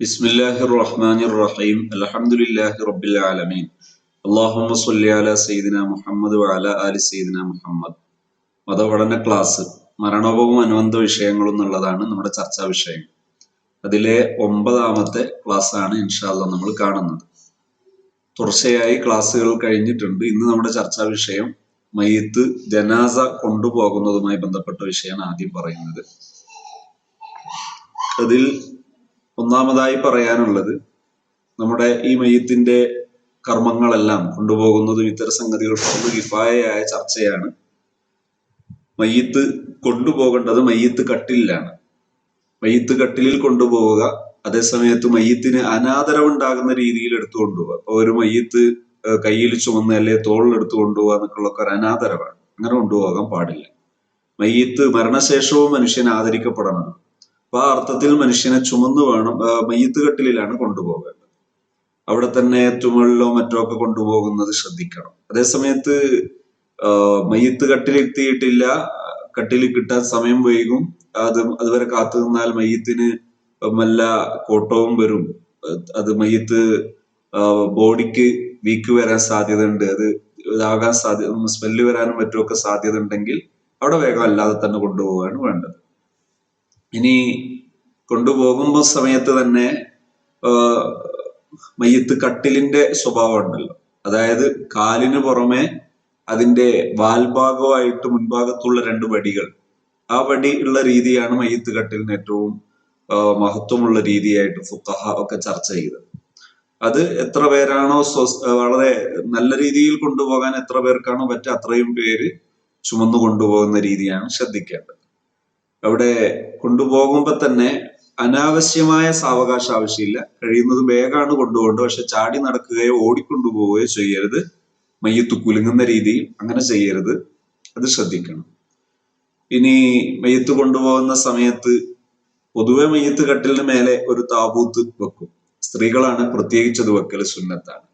ബിസ്മില്ലാഹി റഹ്മാനി റഹീം അലഹമുല്ലാഹി റബ്ബിൽ ആലമീൻ അള്ളാഹുമ്മ സല്ലി അല സയ്യിദിന മുഹമ്മദ് അല അലി സയ്യിദിന മുഹമ്മദ്. മതപഠന ക്ലാസ് മരണോപവും അനുബന്ധ വിഷയങ്ങളും എന്നുള്ളതാണ് നമ്മുടെ ചർച്ചാ വിഷയം. അതിലെ ഒമ്പതാമത്തെ ക്ലാസ് ആണ് ഇൻഷാല്ല നമ്മൾ കാണുന്നത്. തുടർച്ചയായി ക്ലാസ്സുകൾ കഴിഞ്ഞിട്ടുണ്ട്. ഇന്ന് നമ്മുടെ ചർച്ചാ വിഷയം മയ്യത്ത് ജനാസ കൊണ്ടുപോകുന്നതുമായി ബന്ധപ്പെട്ട വിഷയമാണ് ആദ്യം പറയുന്നത്. അതിൽ ഒന്നാമതായി പറയാനുള്ളത് നമ്മുടെ ഈ മയ്യത്തിന്റെ കർമ്മങ്ങളെല്ലാം കൊണ്ടുപോകുന്നതും ഇത്തരം സംഗതികൾക്കൊന്നും വിഫായയായ ചർച്ചയാണ്. മയ്യത്ത് കൊണ്ടുപോകേണ്ടത് മയ്യത്ത് കട്ടിലാണ് മയ്യത്ത് കട്ടിലിൽ കൊണ്ടുപോവുക അതേസമയത്ത് മയ്യത്തിന് അനാദരവുണ്ടാകുന്ന രീതിയിൽ എടുത്തു കൊണ്ടുപോവുക ഒരു മയ്യത്ത് കയ്യിൽ ചുമന്ന് അല്ലെ തോളിൽ എടുത്തു എന്നൊക്കെയുള്ളൊക്കെ ഒരു അനാദരവാണ്. അങ്ങനെ കൊണ്ടുപോകാൻ പാടില്ല. മയ്യത്ത് മരണശേഷവും മനുഷ്യൻ ആദരിക്കപ്പെടണം. അപ്പൊ ആ അർത്ഥത്തിൽ മനുഷ്യനെ ചുമന്നു വേണം മയ്യത്ത് കട്ടിലിലാണ് കൊണ്ടുപോകേണ്ടത്. അവിടെ തന്നെ ചുമളിലോ മറ്റോ ഒക്കെ കൊണ്ടുപോകുന്നത് ശ്രദ്ധിക്കണം. അതേസമയത്ത് മയ്യത്ത് കട്ടിലെത്തിയിട്ടില്ല കട്ടിൽ കിട്ടാൻ സമയം വൈകും അത് അതുവരെ കാത്തു നിന്നാൽ മയ്യത്തിന് മല്ല കോട്ടവും വരും. അത് മയ്യത്ത് ബോഡിക്ക് വീക്ക് വരാൻ സാധ്യതയുണ്ട്. അത് ഇതാകാൻ സാധ്യത സ്മെല്ല് വരാനും മറ്റുമൊക്കെ സാധ്യത ഉണ്ടെങ്കിൽ അവിടെ വേഗം അല്ലാതെ തന്നെ കൊണ്ടുപോവുകയാണ് വേണ്ടത്. ഇനി കൊണ്ടുപോകുമ്പോ സമയത്ത് തന്നെ മയ്യത്ത് കട്ടിലിന്റെ സ്വഭാവം ഉണ്ടല്ലോ. അതായത് കാലിന് പുറമെ അതിന്റെ വാൽഭാഗമായിട്ട് മുൻഭാഗത്തുള്ള രണ്ട് വടികൾ. ആ വടി ഉള്ള രീതിയാണ് മയ്യത്ത് കട്ടിലിന് ഏറ്റവും മഹത്വമുള്ള രീതിയായിട്ട് ഫുക്കഹ ഒക്കെ ചർച്ച ചെയ്തത്. അത് എത്ര പേരാണോ വളരെ നല്ല രീതിയിൽ കൊണ്ടുപോകാൻ എത്ര പേർക്കാണോ പറ്റുക അത്രയും പേര് ചുമന്നു കൊണ്ടുപോകുന്ന രീതിയാണ് ശ്രദ്ധിക്കേണ്ടത്. അവിടെ കൊണ്ടുപോകുമ്പോ തന്നെ അനാവശ്യമായ സാവകാശം ആവശ്യമില്ല. കഴിയുന്നത് വേഗമാണ് കൊണ്ടുപോകേണ്ടത്. പക്ഷെ ചാടി നടക്കുകയോ ഓടിക്കൊണ്ടുപോവുകയോ ചെയ്യരുത്. മയ്യത്ത് കുലുങ്ങുന്ന രീതിയിൽ അങ്ങനെ ചെയ്യരുത്. അത് ശ്രദ്ധിക്കണം. ഇനി മയ്യത്ത് കൊണ്ടുപോകുന്ന സമയത്ത് പൊതുവെ മയ്യത്ത് കട്ടിലിന് മേലെ ഒരു താബൂത്ത് വെക്കും. സ്ത്രീകളാണ് പ്രത്യേകിച്ച് അത് വെക്കൽ സുന്നത്താണ്.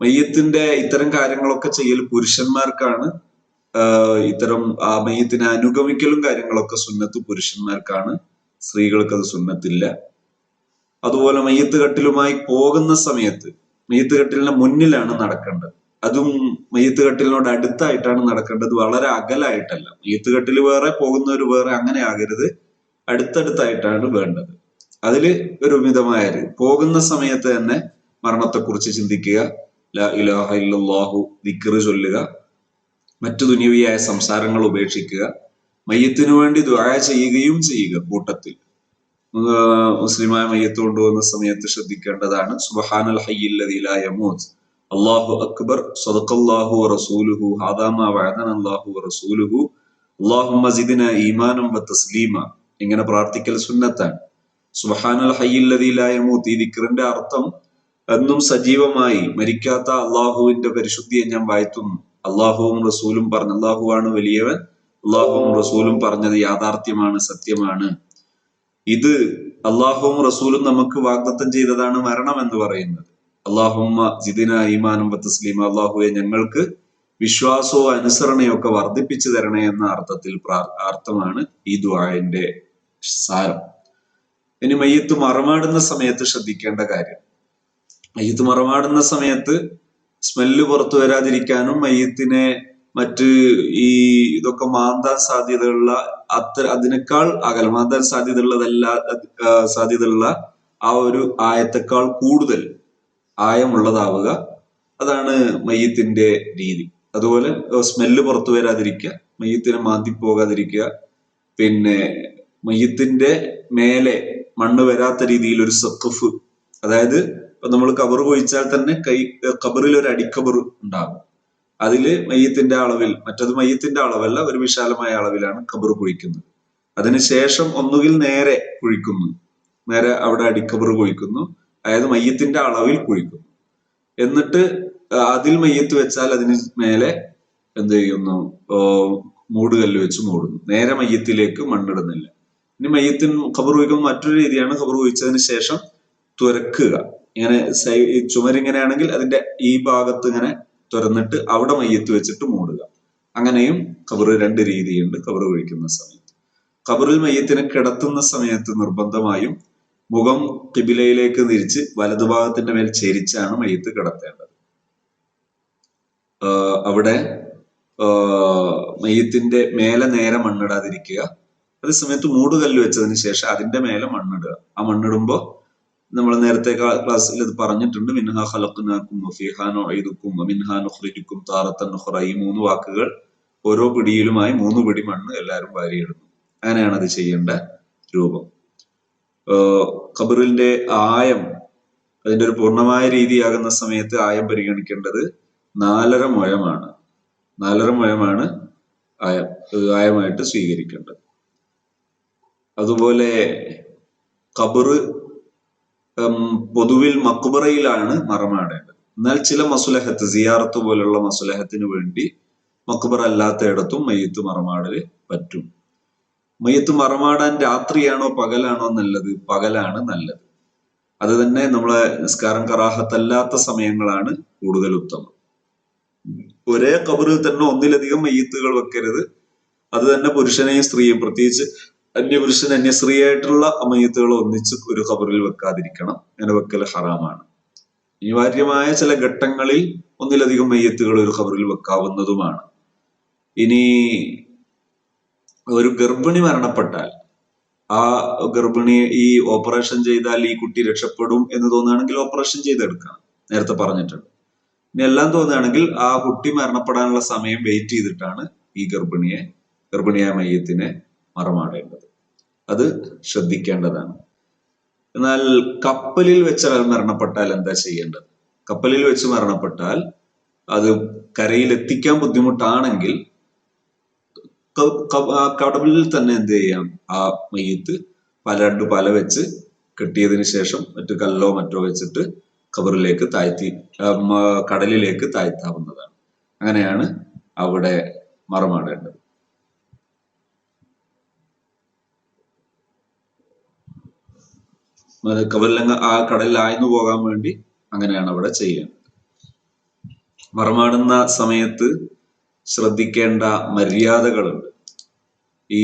മയ്യത്തിന്റെ ഇത്തരം കാര്യങ്ങളൊക്കെ ചെയ്യൽ പുരുഷന്മാർക്കാണ് ഇത്തരം ആ മയ്യത്തിനെ അനുഗമിക്കലും കാര്യങ്ങളൊക്കെ സുന്നത്ത് പുരുഷന്മാർക്കാണ്. സ്ത്രീകൾക്ക് അത് സുന്നത്തില്ല. അതുപോലെ മയ്യത്ത് കട്ടിലുമായി പോകുന്ന സമയത്ത് മയ്യത്ത് കട്ടിലിന്റെ മുന്നിലാണ് നടക്കേണ്ടത്. അതും മയ്യത്ത് കട്ടിലിനോട് അടുത്തായിട്ടാണ് നടക്കേണ്ടത്. വളരെ അകലായിട്ടല്ല. മയ്യത്ത് കട്ടിൽ വേറെ പോകുന്നവർ വേറെ അങ്ങനെ ആകരുത്. അടുത്തടുത്തായിട്ടാണ് വേണ്ടത്. അതിൽ ഒരു മിതമായ പോകുന്ന സമയത്ത് തന്നെ മരണത്തെക്കുറിച്ച് ചിന്തിക്കുക. ലാ ഇലാഹ ഇല്ലാഹു ദിക്കറ് ചൊല്ലുക. മറ്റു ദുനിയവിയായ സംസാരങ്ങൾ ഉപേക്ഷിക്കുക. മയ്യത്തിനു വേണ്ടി ദുആ ചെയ്യുകയും ചെയ്യുക കൂട്ടത്തിൽ. മുസ്ലിമായ മയ്യത്ത് കൊണ്ടുപോകുന്ന സമയത്ത് ശ്രദ്ധിക്കേണ്ടതാണ്. സുബ്ഹാനൽ യമൂത്. അല്ലാഹു അക്ബർ സദഖല്ലാഹു റസൂലുഹു ഹാദാ മാ വഅദന അല്ലാഹു വറസൂലുഹു അല്ലാഹുമ്മ സിദ്ന ഈമാനം വ തസ്ലീമ. ഇങ്ങനെ പ്രാർത്ഥിക്കൽ സുന്നത്താണ്. സുബ്ഹാനൽ യമൂത്. ഈ ദിക്റിന്റെ അർത്ഥം എന്നും സജീവമായി മരിക്കാത്ത അള്ളാഹുവിന്റെ പരിശുദ്ധിയെ ഞാൻ വാഴ്ത്തുന്നു. അള്ളാഹുവും റസൂലും പറഞ്ഞു അള്ളാഹുവാണ് വലിയവൻ അള്ളാഹുവും റസൂലും പറഞ്ഞത് യാഥാർത്ഥ്യമാണ് സത്യമാണ്. ഇത് അള്ളാഹുവും റസൂലും നമുക്ക് വാഗ്ദത്തം ചെയ്തതാണ് മരണം എന്ന് പറയുന്നത്. അള്ളാഹുമ്മ ജിദിന ഈമാനും തസ്ലീമ അള്ളാഹുവെ ഞങ്ങൾക്ക് വിശ്വാസവും അനുസരണയും ഒക്കെ വർദ്ധിപ്പിച്ചു തരണേ എന്ന അർത്ഥത്തിൽ അർത്ഥമാണ് ഈ ദ്വായന്റെ സാരം. ഇനി മയ്യത്ത് മറമാടുന്ന സമയത്ത് ശ്രദ്ധിക്കേണ്ട കാര്യം. മയ്യത്ത് മറമാടുന്ന സമയത്ത് സ്മെല്ല് പുറത്തു വരാതിരിക്കാനും മയ്യത്തിനെ മറ്റ് ഈ ഇതൊക്കെ മാന്താൻ സാധ്യതയുള്ള അത്ര അതിനേക്കാൾ അകൽ മാന്താൻ സാധ്യതയുള്ളതല്ല സാധ്യതയുള്ള ആ ഒരു ആയത്തെക്കാൾ കൂടുതൽ ആയമുള്ളതാവുക. അതാണ് മയ്യത്തിന്റെ രീതി. അതുപോലെ സ്മെല്ല് പുറത്തു വരാതിരിക്കുക മയ്യത്തിനെ മാന്തി പോകാതിരിക്കുക പിന്നെ മയ്യത്തിന്റെ മേലെ മണ്ണ് വരാത്ത രീതിയിൽ ഒരു സഖഫ് അതായത് ഇപ്പൊ നമ്മൾ കബർ കുഴിച്ചാൽ തന്നെ കൈ കബറിൽ ഒരു അടിക്കബർ ഉണ്ടാകും. അതിൽ മയ്യത്തിന്റെ അളവിൽ മറ്റത് മയ്യത്തിന്റെ അളവല്ല ഒരു വിശാലമായ അളവിലാണ് കബർ കുഴിക്കുന്നത് അതിനുശേഷം ഒന്നുകിൽ നേരെ കുഴിക്കുന്നു നേരെ അവിടെ അടിക്കബർ കുഴിക്കുന്നു അതായത് മയ്യത്തിന്റെ അളവിൽ കുഴിക്കുന്നു എന്നിട്ട് അതിൽ മയ്യത്ത് വെച്ചാൽ അതിന് മേലെ എന്ത് ചെയ്യുന്നു? മൂടുകല്ല് വെച്ച് മൂടുന്നു. നേരെ മയ്യത്തിലേക്ക് മണ്ണിടുന്നില്ല. ഇനി മയ്യത്തിന് ഖബർ കുഴിക്കുമ്പോൾ മറ്റൊരു രീതിയാണ് ഖബർ കുഴിച്ചതിന് ശേഷം തുരക്കുക. ഇങ്ങനെ സൈ- ചുമരിങ്ങനെയാണെങ്കിൽ അതിന്റെ ഈ ഭാഗത്ത് ഇങ്ങനെ തുറന്നിട്ട് അവിടെ മയ്യത്ത് വെച്ചിട്ട് മൂടുക. അങ്ങനെയും കബർ രണ്ട് രീതിയുണ്ട്. കബർ കുഴിക്കുന്ന സമയത്ത്. കബറിൽ മയ്യത്തിനെ കിടത്തുന്ന സമയത്ത് നിർബന്ധമായും മുഖം കിബിലയിലേക്ക് തിരിച്ച് വലതുഭാഗത്തിന്റെ മേൽ ചെരിച്ചാണ് മയ്യത്ത് കിടത്തേണ്ടത്. അവിടെ മയ്യത്തിന്റെ മേലെ നേരെ മണ്ണിടാതിരിക്കുക. അതേസമയത്ത് മൂടുകല്ല് വെച്ചതിന് ശേഷം അതിന്റെ മേലെ മണ്ണിടുക. ആ മണ്ണിടുമ്പോ നമ്മൾ നേരത്തെ ക്ലാസ്സിൽ ഇത് പറഞ്ഞിട്ടുണ്ട്. മിൻഹ ഖലഖ്നാക്കും വഫീഹാ നുഈദുക്കും വമിൻഹാ നുഖ്രിജുക്കും താറത്തൻ നുഖ്റ ഈ മൂന്ന് വാക്കുകൾ ഓരോ പിടിയിലുമായി മൂന്ന് പിടി മണ്ണ് എല്ലാവരും വാരിയിടുന്നു. അങ്ങനെയാണ് അത് ചെയ്യേണ്ട രൂപം. ഖബറിന്റെ ആയം അതിന്റെ ഒരു പൂർണമായ രീതിയാകുന്ന സമയത്ത് ആയം പരിഗണിക്കേണ്ടത് നാലര മുഴമാണ് നാലര മുഴമാണ് ആയം ആയമായിട്ട് സ്വീകരിക്കേണ്ടത്. അതുപോലെ ഖബറ് ഉം, പൊതുവിൽ മക്ബറയിലാണ് മറമാടേണ്ടത്. എന്നാൽ ചില മസുലഹത്ത് സിയാറത്ത് പോലുള്ള മസുലഹത്തിന് വേണ്ടി മക്ബറ അല്ലാത്തയിടത്തും മയ്യത്ത് മറമാടൽ പറ്റും. മയ്യത്ത് മറമാടാൻ രാത്രിയാണോ പകലാണോ നല്ലത്? പകലാണ് നല്ലത്. അത് തന്നെ നമ്മളെ നിസ്കാരം കറാഹത്തല്ലാത്ത സമയങ്ങളാണ് കൂടുതൽ ഉത്തമം. ഒരേ കബറിൽ തന്നെ ഒന്നിലധികം മയ്യത്തുകൾ വെക്കരുത്. അത് തന്നെ പുരുഷനെയും സ്ത്രീയും പ്രത്യേകിച്ച് അന്യപുരുഷൻ അന്യസ്ത്രീയായിട്ടുള്ള അമയത്തുകൾ ഒന്നിച്ച് ഒരു ഖബറിൽ വെക്കാതിരിക്കണം. അങ്ങനെ വെക്കൽ ഹറാമാണ്. അനിവാര്യമായ ചില ഘട്ടങ്ങളിൽ ഒന്നിലധികം മയ്യത്തുകൾ ഒരു ഖബറിൽ വെക്കാവുന്നതുമാണ്. ഇനി ഒരു ഗർഭിണി മരണപ്പെട്ടാൽ ആ ഗർഭിണി ഈ ഓപ്പറേഷൻ ചെയ്താൽ ഈ കുട്ടി രക്ഷപ്പെടും എന്ന് തോന്നുകയാണെങ്കിൽ ഓപ്പറേഷൻ ചെയ്തെടുക്കണം. നേരത്തെ പറഞ്ഞിട്ടുണ്ട്. ഇനി എല്ലാം തോന്നുകയാണെങ്കിൽ ആ കുട്ടി മരണപ്പെടാനുള്ള സമയം വെയിറ്റ് ചെയ്തിട്ടാണ് ഈ ഗർഭിണിയെ ഗർഭിണിയായ മയ്യത്തിനെ മറമാടേണ്ടത്. അത് ശ്രദ്ധിക്കേണ്ടതാണ്. എന്നാൽ കപ്പലിൽ വെച്ച് മരണപ്പെട്ടാൽ എന്താ ചെയ്യേണ്ടത്? കപ്പലിൽ വെച്ച് മരണപ്പെട്ടാൽ അത് കരയിൽ എത്തിക്കാൻ ബുദ്ധിമുട്ടാണെങ്കിൽ കടലിൽ തന്നെ എന്ത് ചെയ്യാം? ആ മയ്യത്ത് പല പല വെച്ച് കെട്ടിയതിന് ശേഷം മറ്റു കല്ലോ മറ്റോ വെച്ചിട്ട് ഖബറിലേക്ക് താഴ്ത്തി കടലിലേക്ക് താഴ്ത്താവുന്നതാണ്. അങ്ങനെയാണ് അവിടെ മറമാടേണ്ടത് അത് കബറിലങ്ങ് ആ കടലിൽ പോകാൻ വേണ്ടി അങ്ങനെയാണ് അവിടെ ചെയ്യേണ്ടത് മറമാടുന്ന സമയത്ത് ശ്രദ്ധിക്കേണ്ട മര്യാദകളുണ്ട്. ഈ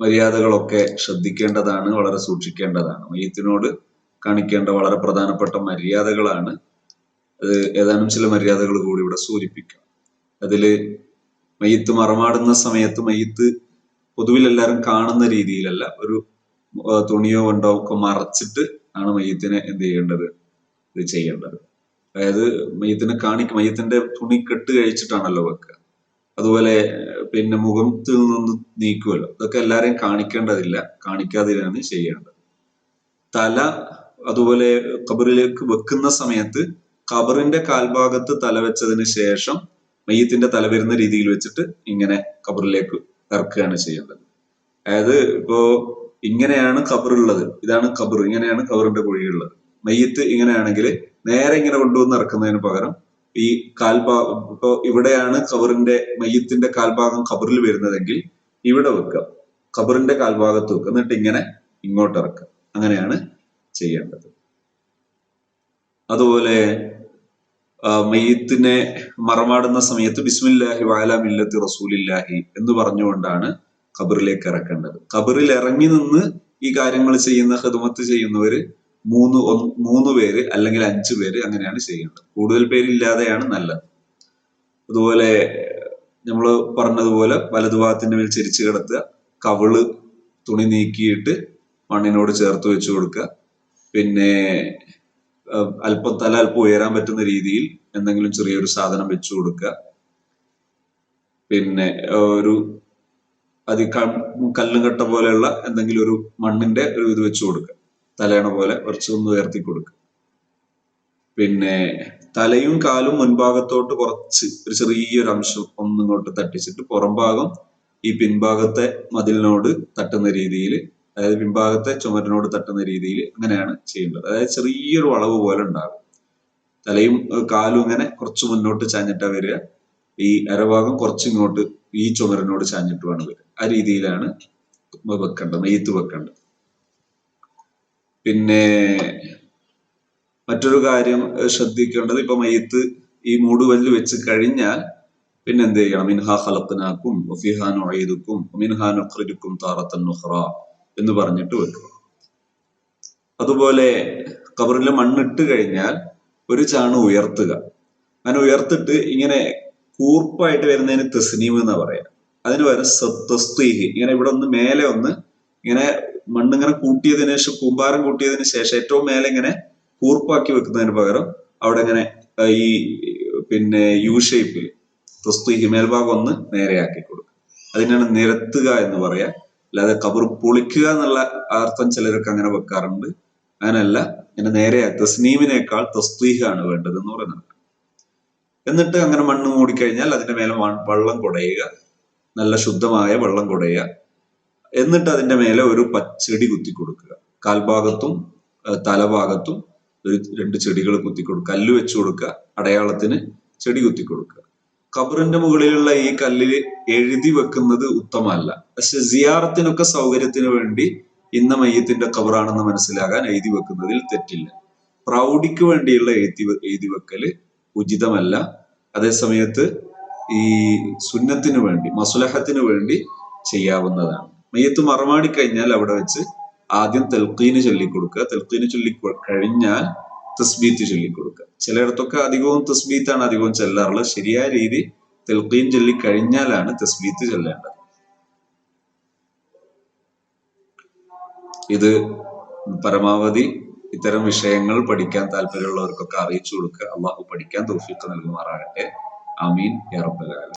മര്യാദകളൊക്കെ ശ്രദ്ധിക്കേണ്ടതാണ് വളരെ സൂക്ഷിക്കേണ്ടതാണ്. മയ്യത്തിനോട് കാണിക്കേണ്ട വളരെ പ്രധാനപ്പെട്ട മര്യാദകളാണ്. അത് ഏതാനും ചില മര്യാദകൾ കൂടി ഇവിടെ സൂചിപ്പിക്കാം. അതിൽ മയ്യത്ത് മറമാടുന്ന സമയത്ത് മയ്യത്ത് പൊതുവിൽ എല്ലാവരും കാണുന്ന രീതിയിലല്ല. ഒരു തുണിയോ കൊണ്ടോ ഒക്കെ മറച്ചിട്ട് ആണ് മയ്യത്തിനെ എന്ത് ചെയ്യേണ്ടത്? ഇത് ചെയ്യേണ്ടത്. അതായത് മയ്യത്തിനെ കാണിക്ക മയ്യത്തിന്റെ തുണി കെട്ട് കഴിച്ചിട്ടാണല്ലോ വെക്കുക. അതുപോലെ പിന്നെ മുഖത്തിൽ നിന്ന് നീക്കുമല്ലോ ഇതൊക്കെ എല്ലാരെയും കാണിക്കേണ്ടതില്ല. കാണിക്കാതിരാണ് ചെയ്യേണ്ടത്. തല അതുപോലെ കബറിലേക്ക് വെക്കുന്ന സമയത്ത് കബറിന്റെ കാൽഭാഗത്ത് തല വെച്ചതിന് ശേഷം മയ്യത്തിന്റെ തല വരുന്ന രീതിയിൽ വെച്ചിട്ട് ഇങ്ങനെ കബറിലേക്ക് ഇറക്കുകയാണ് ചെയ്യേണ്ടത്. അതായത് ഇപ്പോ ഇങ്ങനെയാണ് കബറുള്ളത് ഇതാണ് ഖബർ. ഇങ്ങനെയാണ് ഖബറിന്റെ കുഴിയുള്ളത്. മയ്യത്ത് ഇങ്ങനെയാണെങ്കിൽ നേരെ ഇങ്ങനെ കൊണ്ടുവന്ന് ഇറക്കുന്നതിന് പകരം ഈ കാൽഭാഗം ഇപ്പൊ ഇവിടെയാണ് ഖബറിന്റെ മയ്യത്തിന്റെ കാൽഭാഗം കബറിൽ വരുന്നതെങ്കിൽ ഇവിടെ വെക്കുക. ഖബറിന്റെ കാൽഭാഗത്ത് വെക്കുക. എന്നിട്ട് ഇങ്ങനെ ഇങ്ങോട്ട് ഇറക്കുക. അങ്ങനെയാണ് ചെയ്യേണ്ടത്. അതുപോലെ മയ്യത്തിനെ മറമാടുന്ന സമയത്ത് ബിസ്മില്ലാഹി വാലാമില്ലത്ത് റസൂലില്ലാഹി എന്ന് പറഞ്ഞുകൊണ്ടാണ് ഖബറിലേക്ക് ഇറക്കേണ്ടത്. ഖബറിൽ ഇറങ്ങി നിന്ന് ഈ കാര്യങ്ങൾ ചെയ്യുന്ന ഹിദമത്ത് ചെയ്യുന്നവര് മൂന്ന് മൂന്ന് പേര് അല്ലെങ്കിൽ അഞ്ചു പേര് അങ്ങനെയാണ് ചെയ്യേണ്ടത്. കൂടുതൽ പേരില്ലാതെയാണ് നല്ലത്. അതുപോലെ നമ്മൾ പറഞ്ഞതുപോലെ വലതുഭാഗത്തിന്റെ മേൽ ചിരിച്ചു കിടത്തുക കവിൾ തുണി നീക്കിയിട്ട് മണ്ണിനോട് ചേർത്ത് വെച്ചു കൊടുക്കുക. പിന്നെ അല്പം തല അല്പം ഉയരാൻ പറ്റുന്ന രീതിയിൽ എന്തെങ്കിലും ചെറിയൊരു സാധനം വെച്ചു കൊടുക്കുക. പിന്നെ ഒരു അതി കല്ലും കട്ട പോലെയുള്ള എന്തെങ്കിലും ഒരു മണ്ണിന്റെ ഒരു ഇത് വെച്ച് കൊടുക്കുക. തലയണ പോലെ കുറച്ച് ഒന്ന് ഉയർത്തി കൊടുക്കുക. പിന്നെ തലയും കാലും മുൻഭാഗത്തോട്ട് കുറച്ച് ഒരു ചെറിയൊരു അംശം ഒന്നിങ്ങോട്ട് തട്ടിച്ചിട്ട് പുറം ഭാഗം ഈ പിൻഭാഗത്തെ മതിലിനോട് തട്ടുന്ന രീതിയിൽ അതായത് പിൻഭാഗത്തെ ചുമരിനോട് തട്ടുന്ന രീതിയിൽ അങ്ങനെയാണ് ചെയ്യേണ്ടത്. അതായത് ചെറിയൊരു വളവ് പോലെ ഉണ്ടാകും. തലയും കാലും ഇങ്ങനെ കുറച്ച് മുന്നോട്ട് ചാഞ്ഞിട്ടാണ് വരിക. ഈ അരഭാഗം കുറച്ച് ഇങ്ങോട്ട് ഈ ചുമരിനോട് ചാഞ്ഞിട്ടുമാണ് വരിക. ആ രീതിയിലാണ് വെക്കേണ്ടത് നെയ്ത്ത് വെക്കേണ്ടത്. പിന്നെ മറ്റൊരു കാര്യം ശ്രദ്ധിക്കേണ്ടത് ഇപ്പൊ മയ്യത്ത് ഈ മൂടുവല്ല് വെച്ച് കഴിഞ്ഞാൽ പിന്നെ എന്ത് ചെയ്യണം? മിൻഹാ ഖലഖ്നാക്കും വഫിഹാ നുഈദുക്കും മിൻഹാൻ നുഖ്രിജുക്കും താറത്തൻ നുഖ്റ എന്ന് പറഞ്ഞിട്ട് വെക്കുക അതുപോലെ കബറിൽ മണ്ണിട്ട് കഴിഞ്ഞാൽ ഒരു ചാണ് ഉയർത്തുക. അങ്ങനെ ഉയർത്തിട്ട് ഇങ്ങനെ കൂർപ്പായിട്ട് വരുന്നതിന് തസ്നീം എന്ന് പറയാം. അതിന് പകരം തസ്തീഹ് ഇങ്ങനെ ഇവിടെ ഒന്ന് മേലെ ഒന്ന് ഇങ്ങനെ മണ്ണിങ്ങനെ കൂട്ടിയതിനു ശേഷം കൂമ്പാരം കൂട്ടിയതിന് ശേഷം ഏറ്റവും മേലെ ഇങ്ങനെ കൂർപ്പാക്കി വെക്കുന്നതിന് പകരം അവിടെ ഇങ്ങനെ ഈ പിന്നെ യു ഷേപ്പിൽ തസ്തീഹ് മേൽഭാഗം ഒന്ന് നേരെയാക്കി കൊടുക്കുക. അതിനാണ് നിരത്തുക എന്ന് പറയാ. അല്ലാതെ കബർ പൊളിക്കുക എന്നുള്ള അർത്ഥം ചിലരൊക്കെ അങ്ങനെ വെക്കാറുണ്ട്. അങ്ങനല്ല ഇങ്ങനെ നേരെ തസ്നീമിനേക്കാൾ തസ്തീഹാണ് വേണ്ടത് എന്ന് പറയുന്നത്. എന്നിട്ട് അങ്ങനെ മണ്ണ് മൂടിക്കഴിഞ്ഞാൽ അതിന്റെ മേലെ വെള്ളം കുടയുക. നല്ല ശുദ്ധമായ വെള്ളം കുടയുക. എന്നിട്ട് അതിന്റെ മേലെ ഒരു പച്ചെടി കുത്തി കൊടുക്കുക. കാൽഭാഗത്തും തലഭാഗത്തും ഒരു രണ്ട് ചെടികൾ കുത്തി കൊടുക്കുക. കല്ല് വെച്ചു കൊടുക്കുക. അടയാളത്തിന് ചെടി കുത്തി കൊടുക്കുക. ഖബറിന്റെ മുകളിലുള്ള ഈ കല്ലിൽ എഴുതി വെക്കുന്നത് ഉത്തമല്ല പക്ഷെ സിയാറത്തിനൊക്കെ സൗകര്യത്തിന് വേണ്ടി ഇന്ന മയ്യത്തിന്റെ ഖബറാണെന്ന് മനസ്സിലാകാൻ എഴുതി വെക്കുന്നതിൽ തെറ്റില്ല. പ്രൗഢിക്ക് വേണ്ടിയുള്ള എഴുതി എഴുതി വെക്കൽ ഉചിതമല്ല. അതേ സമയത്ത് ഈ സുന്നത്തിന് വേണ്ടി മസുലഹത്തിന് വേണ്ടി ചെയ്യാവുന്നതാണ്. മയ്യത്ത് മറുമാടി കഴിഞ്ഞാൽ അവിടെ വെച്ച് ആദ്യം തെൽക്കീന് ചൊല്ലിക്കൊടുക്കുക. തെൽക്കീന് ചൊല്ലി കഴിഞ്ഞാൽ തസ്ബീത്ത് ചൊല്ലിക്കൊടുക്കുക. ചിലയിടത്തൊക്കെ അധികവും തസ്ബീത്താണ് അധികവും ചെല്ലാറുള്ളത്. ശരിയായ രീതി തെൽക്കീൻ ചൊല്ലി കഴിഞ്ഞാലാണ് തസ്ബീത്ത് ചൊല്ലേണ്ടത്. ഇത് പരമാവധി ഇത്തരം വിഷയങ്ങൾ പഠിക്കാൻ താല്പര്യമുള്ളവർക്കൊക്കെ അറിയിച്ചു കൊടുക്കുക. അള്ളാഹു പഠിക്കാൻ തോഫിക്ക് നൽകുമാറാകട്ടെ. ആമീൻ യാ റബ്ബൽ ആലമീൻ